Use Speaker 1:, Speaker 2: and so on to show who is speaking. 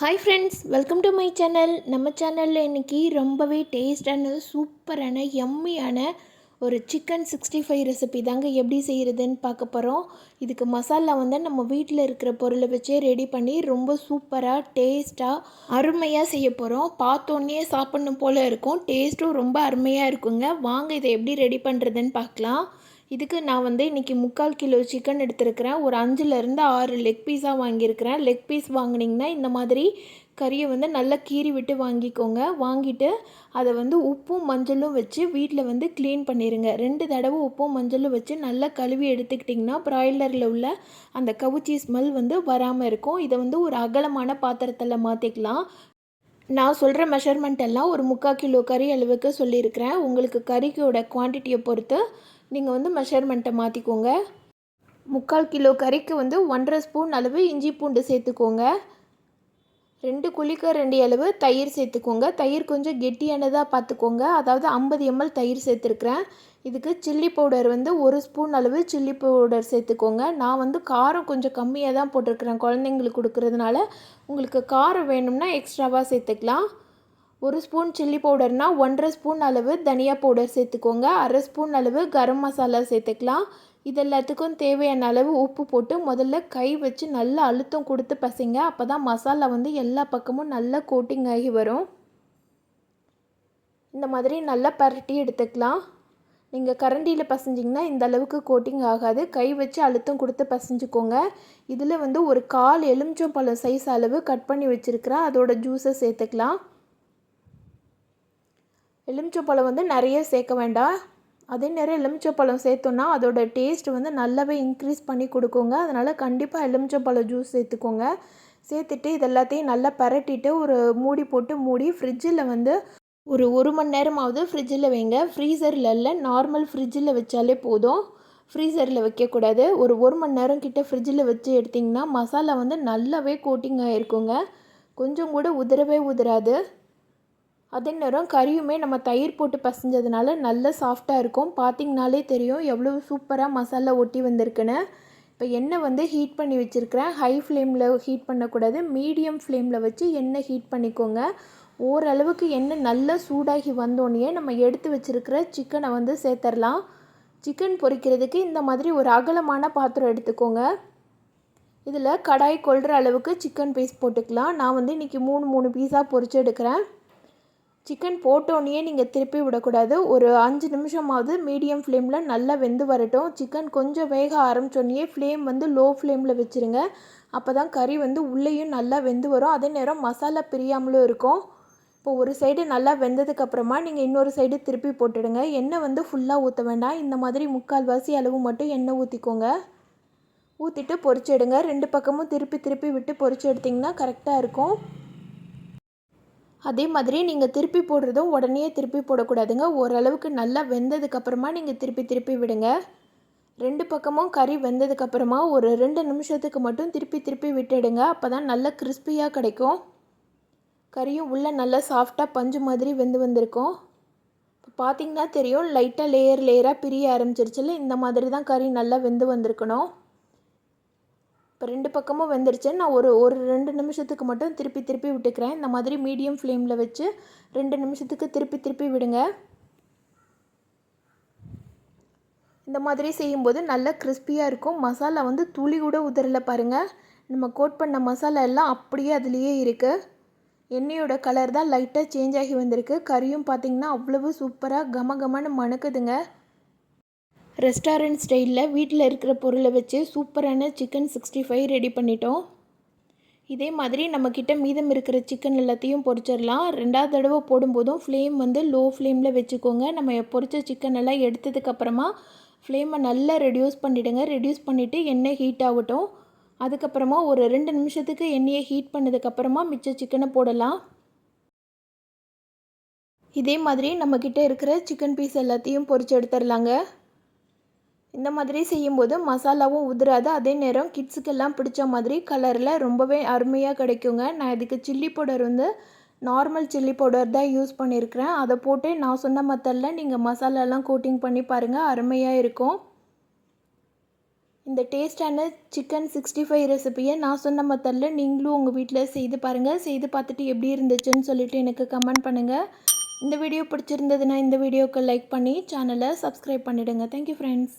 Speaker 1: Hi friends welcome to my channel நம்ம சேனலில் இன்றைக்கி ரொம்பவே டேஸ்டான சூப்பரான எம்மியான ஒரு சிக்கன் சிக்ஸ்டி ஃபைவ் ரெசிபி தாங்க எப்படி செய்கிறதுன்னு பார்க்க போகிறோம் இதுக்கு மசாலா வந்து நம்ம வீட்டில் இருக்கிற பொருளை வச்சே ரெடி பண்ணி ரொம்ப சூப்பராக டேஸ்ட்டாக அருமையாக செய்ய போகிறோம் பார்த்தோன்னே சாப்பிட்ணும் போல் இருக்கும். டேஸ்ட்டும் ரொம்ப அருமையாக இருக்குங்க. வாங்க இதை எப்படி ரெடி பண்ணுறதுன்னு பார்க்கலாம். இதுக்கு நான் வந்து இன்றைக்கி முக்கால் கிலோ சிக்கன் எடுத்திருக்கிறேன். ஒரு அஞ்சுலேருந்து ஆறு லெக் பீஸாக வாங்கியிருக்கிறேன். லெக் பீஸ் வாங்கினீங்கன்னா இந்த மாதிரி கறியை வந்து நல்லா கீறி விட்டு வாங்கிக்கோங்க. வாங்கிட்டு அதை வந்து உப்பும் மஞ்சளும் வச்சு வீட்டில் வந்து க்ளீன் பண்ணிடுங்க ரெண்டு தடவை உப்பும் மஞ்சளும் வச்சு நல்லா கழுவி எடுத்துக்கிட்டிங்கன்னா ப்ராய்லரில் உள்ள அந்த கவுச்சி ஸ்மெல் வந்து வராமல் இருக்கும். இதை வந்து ஒரு அகலமான பாத்திரத்தில் மாற்றிக்கலாம் நான் சொல்கிற மெஷர்மெண்ட் எல்லாம் ஒரு முக்கால் கிலோ கறி அளவுக்கு சொல்லியிருக்கிறேன். உங்களுக்கு கறிக்கோட குவான்டிட்டியை பொறுத்து நீங்கள் வந்து மெஷர்மெண்ட்டை மாற்றிக்கோங்க முக்கால் கிலோ கறிக்கு வந்து ஒன்றரை ஸ்பூன் அளவு இஞ்சி பூண்டு சேர்த்துக்கோங்க. ரெண்டு குழிக்க ரெண்டு அளவு தயிர் சேர்த்துக்கோங்க. தயிர் கொஞ்சம் கெட்டியானதாக பார்த்துக்கோங்க. அதாவது ஐம்பது எம்எல் தயிர் சேர்த்துருக்குறேன். இதுக்கு சில்லி பவுடர் வந்து ஒரு ஸ்பூன் அளவு சில்லி பவுடர் சேர்த்துக்கோங்க. நான் வந்து காரம் கொஞ்சம் கம்மியாக தான் போட்டிருக்கிறேன் குழந்தைங்களுக்கு கொடுக்குறதுனால. உங்களுக்கு காரம் வேணும்னா எக்ஸ்ட்ராவாக சேர்த்துக்கலாம். ஒரு ஸ்பூன் சில்லி பவுடர்னால் ஒன்றரை ஸ்பூன் அளவு தனியா பவுடர் சேர்த்துக்கோங்க. அரை ஸ்பூன் அளவு கரம் மசாலா சேர்த்துக்கலாம். இது எல்லாத்துக்கும் தேவையான அளவு உப்பு போட்டு முதல்ல கை வச்சு நல்லா அழுத்தம் கொடுத்து பசைங்க. அப்போ தான் மசாலா வந்து எல்லா பக்கமும் நல்லா கோட்டிங் ஆகி வரும். இந்த மாதிரி நல்லா பரட்டி எடுத்துக்கலாம். நீங்கள் கரண்டியில் பசைஞ்சிங்கன்னா இந்த அளவுக்கு கோட்டிங் ஆகாது. கை வச்சு அழுத்தம் கொடுத்து பசைஞ்சுக்கோங்க. இதில் வந்து ஒரு கால் எலுமிச்சம்பழம் சைஸ் அளவு கட் பண்ணி வச்சுருக்கிறேன். அதோட ஜூஸை சேர்த்துக்கலாம். எலுமிச்சப்பழம் வந்து நிறைய சேர்க்க வேண்டாம். அதே நேரம் எலுமிச்சப்பழம் சேர்த்தோன்னா அதோட டேஸ்ட் வந்து நல்லாவே இன்க்ரீஸ் பண்ணி கொடுக்குங்க. அதனால் கண்டிப்பாக எலுமிச்சப்பழம் ஜூஸ் சேர்த்துக்கோங்க. சேர்த்துட்டு இது எல்லாத்தையும் நல்லா பரட்டிட்டு ஒரு மூடி போட்டு மூடி ஃப்ரிட்ஜில் வந்து ஒரு ஒரு மணி நேரமாவது ஃப்ரிட்ஜில் வைங்க. ஃப்ரீசரில் இல்லை நார்மல் ஃப்ரிட்ஜில் வச்சாலே போதும். ஃப்ரீசரில் வைக்கக்கூடாது ஒரு ஒரு மணி நேரம் கிட்டே ஃப்ரிட்ஜில் வச்சு எடுத்திங்கன்னா மசாலா வந்து நல்லாவே கோட்டிங் ஆகிருக்குங்க கொஞ்சம் கூட உதிரவே உதிராது அதே நேரம் கறியுமே நம்ம தயிர் போட்டு பசைஞ்சதுனால நல்ல சாஃப்டாக இருக்கும். பார்த்திங்கனாலே தெரியும் எவ்வளோ சூப்பராக மசாலா ஒட்டி வந்திருக்குன்னு. இப்போ எண்ணெய் வந்து ஹீட் பண்ணி வச்சுருக்கிறேன். ஹை ஃப்ளேமில் ஹீட் பண்ணக்கூடாது. மீடியம் ஃப்ளேமில் வச்சு எண்ணெய் ஹீட் பண்ணிக்கோங்க. ஓரளவுக்கு எண்ணெய் நல்லா சூடாகி வந்தோடனே நம்ம எடுத்து வச்சுருக்கிற சிக்கனை வந்து சேர்த்துடலாம் சிக்கன் பொரிக்கிறதுக்கு இந்த மாதிரி ஒரு அகலமான பாத்திரம் எடுத்துக்கோங்க. இதில் கடாய் கொள்கிற அளவுக்கு சிக்கன் பீஸ் போட்டுக்கலாம். நான் வந்து இன்றைக்கி மூணு மூணு பீஸாக பொரிச்சு எடுக்கிறேன். சிக்கன் போட்டோன்னே நீங்கள் திருப்பி விடக்கூடாது. ஒரு அஞ்சு நிமிஷமாவது மீடியம் ஃப்ளேமில் நல்லா வெந்து வரட்டும். சிக்கன் கொஞ்சம் வேக ஆரம்பிச்சோன்னே ஃப்ளேம் வந்து லோ ஃப்ளேமில் வச்சுருங்க. அப்போ தான் கறி வந்து உள்ளேயும் நல்லா வெந்து வரும். அதே நேரம் மசாலா பிரியாமலும் இருக்கும். இப்போ ஒரு சைடு நல்லா வெந்ததுக்கப்புறமா நீங்கள் இன்னொரு சைடு திருப்பி போட்டுடுங்க. எண்ணெய் வந்து ஃபுல்லாக ஊற்ற வேண்டாம். இந்த மாதிரி முக்கால்வாசி அளவு மட்டும் எண்ணெய் ஊற்றிக்கோங்க ஊற்றிட்டு பொரிச்சு ரெண்டு பக்கமும் திருப்பி திருப்பி விட்டு பொரிச்சு எடுத்திங்கன்னா கரெக்டாக இருக்கும். அதே மாதிரி நீங்கள் திருப்பி போடுறதும் உடனே திருப்பி போடக்கூடாதுங்க. ஓரளவுக்கு நல்லா வெந்ததுக்கப்புறமா நீங்கள் திருப்பி திருப்பி விடுங்க. ரெண்டு பக்கமும் கறி வெந்ததுக்கப்புறமா ஒரு ரெண்டு நிமிஷத்துக்கு மட்டும் திருப்பி திருப்பி விட்டுடுங்க. அப்போ தான் நல்லா கிறிஸ்பியாக கிடைக்கும். கறியும் உள்ளே நல்லா சாஃப்டாக பஞ்சு மாதிரி வெந்து வந்திருக்கும். இப்போ பார்த்தீங்கன்னா தெரியும் லைட்டாக லேயர் லேயராக பிரிய ஆரம்பிச்சிருச்சுல இந்த மாதிரி தான் கறி நல்லா வெந்து வந்திருக்கணும். இப்போ ரெண்டு பக்கமும் வெந்துருச்சு. நான் ஒரு ஒரு ரெண்டு நிமிஷத்துக்கு மட்டும் திருப்பி திருப்பி விட்டுக்கிறேன். இந்த மாதிரி மீடியம் ஃப்ளேமில் வச்சு ரெண்டு நிமிஷத்துக்கு திருப்பி திருப்பி விடுங்க. இந்த மாதிரி செய்யும்போது நல்லா கிறிஸ்பியாக இருக்கும். மசாலா வந்து துளி கூட உதறல பாருங்கள் நம்ம கோட் பண்ண மசாலா எல்லாம் அப்படியே அதுலேயே இருக்குது எண்ணெயோட கலர் தான் லைட்டாக சேஞ்ச் ஆகி வந்திருக்கு. கறியும் பார்த்திங்கன்னா அவ்வளவு சூப்பராக கம கமன்னு மணக்குதுங்க. ரெஸ்டாரண்ட் ஸ்டைலில் வீட்டில் இருக்கிற பொருளை வச்சு சூப்பரான சிக்கன் சிக்ஸ்டி ஃபைவ் ரெடி பண்ணிட்டோம். இதே மாதிரி நம்மக்கிட்ட மீதம் இருக்கிற சிக்கன் எல்லாத்தையும் பொறிச்சிடலாம் ரெண்டாவது தடவை போடும்போதும் ஃப்ளேம் வந்து லோ ஃப்ளேமில் வச்சுக்கோங்க. நம்ம பொரிச்ச சிக்கன் எல்லாம் எடுத்ததுக்கப்புறமா ஃப்ளேமை நல்லா ரெடியூஸ் பண்ணிவிடுங்க ரெடியூஸ் பண்ணிவிட்டு எண்ணெய் ஹீட் ஆகட்டும். அதுக்கப்புறமா ஒரு ரெண்டு நிமிஷத்துக்கு எண்ணெயை ஹீட் பண்ணதுக்கப்புறமா மிச்ச சிக்கனை போடலாம். இதே மாதிரி நம்மக்கிட்ட இருக்கிற சிக்கன் பீஸ் எல்லாத்தையும் பொரிச்சு எடுத்துடலாங்க. இந்த மாதிரி செய்யும்போது மசாலாவும் உதிராது. அதே நேரம் கிட்ஸுக்கெல்லாம் பிடிச்ச மாதிரி கலரில் ரொம்பவே அருமையாக கிடைக்குங்க. நான் இதுக்கு சில்லி பவுடர் வந்து நார்மல் சில்லி பவுடர் தான் யூஸ் பண்ணியிருக்கிறேன். அதை போட்டு நான் சொன்ன மெத்தடில் நீங்கள் மசாலாலாம் கோட்டிங் பண்ணி பாருங்கள் அருமையாக இருக்கும். இந்த டேஸ்டான சிக்கன் சிக்ஸ்டி ஃபைவ் ரெசிபியை நான் சொன்ன மெத்தடில் நீங்களும் உங்கள் வீட்டில் செய்து பாருங்கள் செய்து பார்த்துட்டு எப்படி இருந்துச்சுன்னு சொல்லிட்டு எனக்கு கமெண்ட் பண்ணுங்கள் இந்த வீடியோ பிடிச்சிருந்ததுன்னா இந்த வீடியோவுக்கு லைக் பண்ணி சேனலை சப்ஸ்கிரைப் பண்ணிவிடுங்க தேங்க்யூ ஃப்ரெண்ட்ஸ்